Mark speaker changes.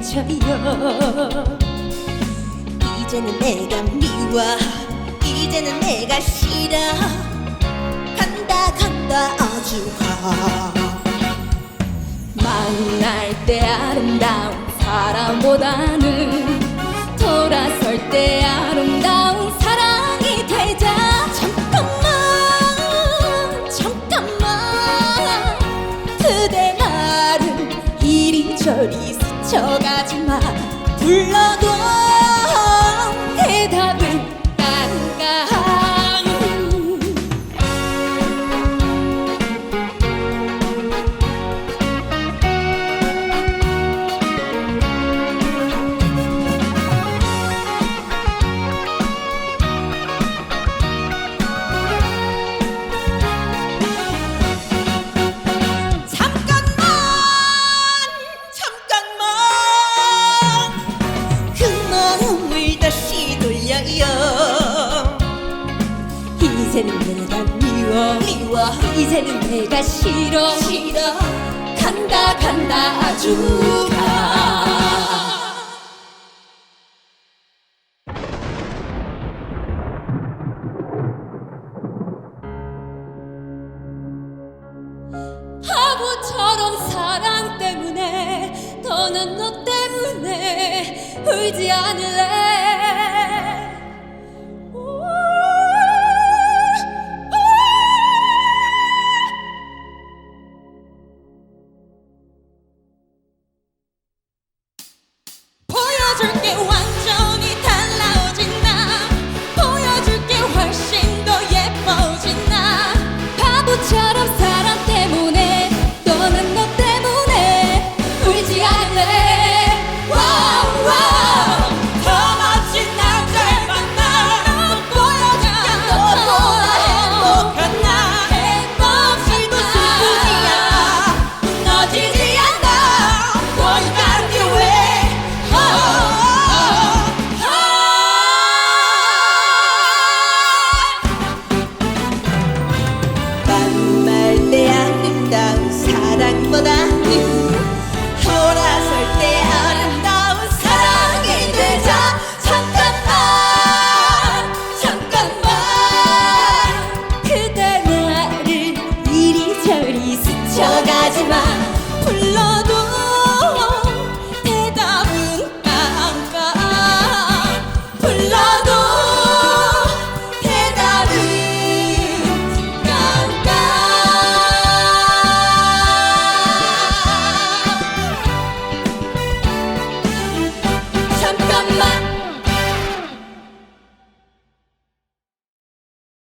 Speaker 1: 잊혀요.
Speaker 2: 이제는 내가 미워. 이제는 내가 싫어. 간다 간다 아주 가
Speaker 1: 만날 때 아름다운 사람보다는 돌아설 때아 불러도 이제는 내가 미워.
Speaker 2: 미워.
Speaker 1: 이제는 내가 싫어.
Speaker 2: 싫어.
Speaker 1: 간다 간다 아주 가. 바보처럼 사랑 때문에 더는 너 때문에 울지 않을래 보
Speaker 2: 사랑보다는 돌아설 때 아름다운 사랑이 되자. 잠깐만 잠깐만.
Speaker 1: 그대 나를 이리저리 스쳐가지마 불러